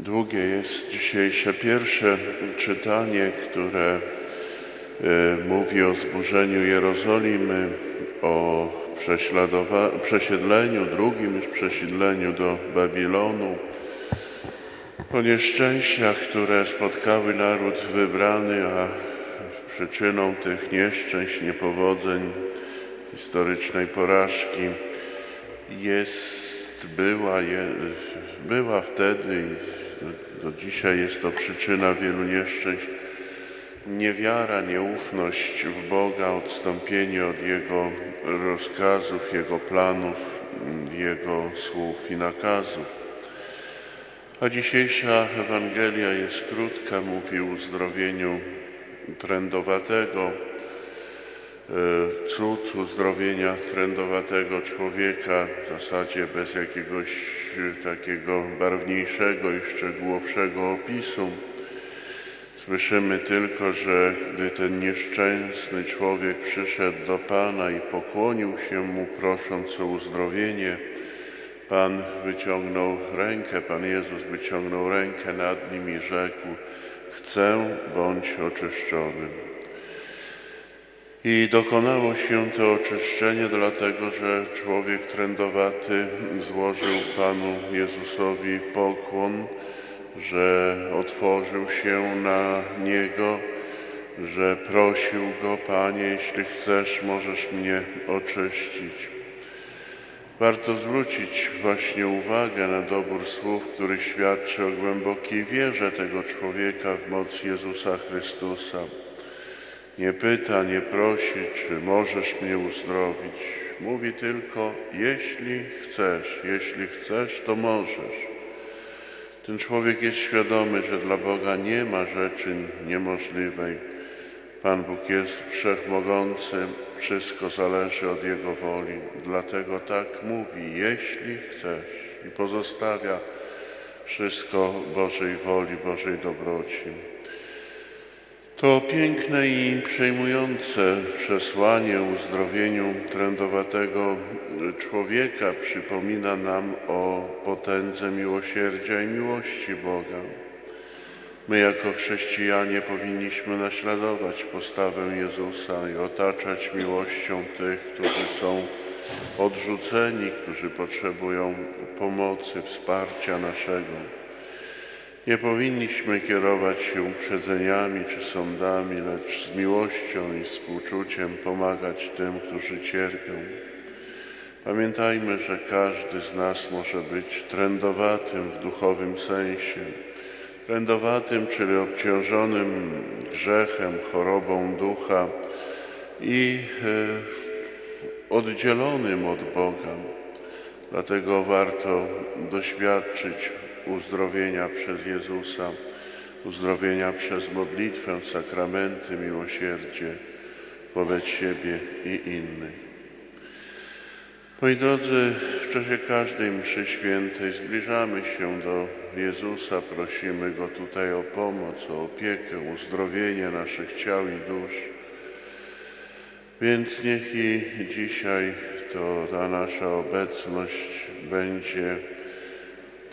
Długie jest dzisiejsze pierwsze czytanie, które e, mówi o zburzeniu Jerozolimy, o przesiedleniu, drugim już przesiedleniu do Babilonu, o nieszczęściach, które spotkały naród wybrany, a przyczyną tych nieszczęść, niepowodzeń, historycznej porażki jest, była, je, była wtedy do, dzisiaj jest to przyczyna wielu nieszczęść, niewiara, nieufność w Boga, odstąpienie od Jego rozkazów, Jego planów, Jego słów i nakazów. A dzisiejsza Ewangelia jest krótka, mówi o uzdrowieniu trędowatego, cud uzdrowienia trędowatego człowieka, w zasadzie bez jakiegoś e, takiego barwniejszego i szczegółowszego opisu. Słyszymy tylko, że gdy ten nieszczęsny człowiek przyszedł do Pana i pokłonił się Mu, prosząc o uzdrowienie, Pan wyciągnął rękę, Pan Jezus wyciągnął rękę nad nim i rzekł: Chcę, bądź oczyszczony. I dokonało się to oczyszczenie, dlatego że człowiek trędowaty złożył Panu Jezusowi pokłon, że otworzył się na Niego, że prosił Go, Panie, jeśli chcesz, możesz mnie oczyścić. Warto zwrócić właśnie uwagę na dobór słów, który świadczy o głębokiej wierze tego człowieka w moc Jezusa Chrystusa. Nie pyta, nie prosi, czy możesz mnie uzdrowić. Mówi tylko, jeśli chcesz, jeśli chcesz, to możesz. Ten człowiek jest świadomy, że dla Boga nie ma rzeczy niemożliwej. Pan Bóg jest wszechmogący, wszystko zależy od Jego woli. Dlatego tak mówi, jeśli chcesz i pozostawia wszystko Bożej woli, Bożej dobroci. To piękne i przejmujące przesłanie uzdrowieniu trędowatego człowieka przypomina nam o potędze miłosierdzia i miłości Boga. My jako chrześcijanie powinniśmy naśladować postawę Jezusa i otaczać miłością tych, którzy są odrzuceni, którzy potrzebują pomocy, wsparcia naszego. Nie powinniśmy kierować się uprzedzeniami czy sądami, lecz z miłością i współczuciem pomagać tym, którzy cierpią. Pamiętajmy, że każdy z nas może być trędowatym w duchowym sensie. Trędowatym, czyli obciążonym grzechem, chorobą ducha i e, oddzielonym od Boga. Dlatego warto doświadczyć uzdrowienia przez Jezusa, uzdrowienia przez modlitwę, sakramenty, miłosierdzie wobec siebie i innych. Moi drodzy, w czasie każdej mszy świętej zbliżamy się do Jezusa, prosimy Go tutaj o pomoc, o opiekę, uzdrowienie naszych ciał i dusz. Więc niech i dzisiaj to ta nasza obecność będzie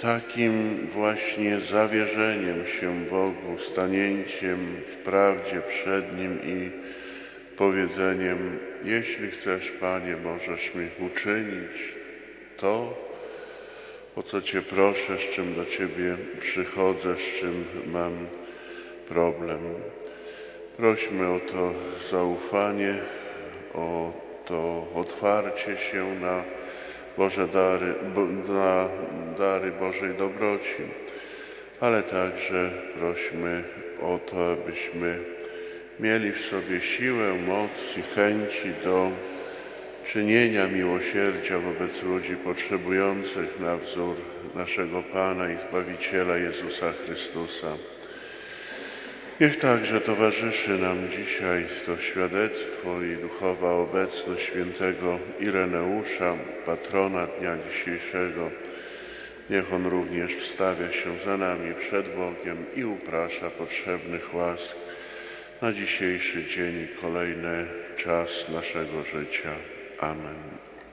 takim właśnie zawierzeniem się Bogu, stanięciem w prawdzie przed Nim i powiedzeniem: Jeśli chcesz, Panie, możesz mi uczynić to, o co Cię proszę, z czym do Ciebie przychodzę, z czym mam problem. Prośmy o to zaufanie, o to otwarcie się na Boże dary, na dary Bożej dobroci, ale także prośmy o to, abyśmy mieli w sobie siłę, moc i chęci do czynienia miłosierdzia wobec ludzi potrzebujących na wzór naszego Pana i Zbawiciela Jezusa Chrystusa. Niech także towarzyszy nam dzisiaj to świadectwo i duchowa obecność świętego Ireneusza, patrona dnia dzisiejszego. Niech on również wstawia się za nami przed Bogiem i uprasza potrzebnych łask na dzisiejszy dzień i kolejny czas naszego życia. Amen.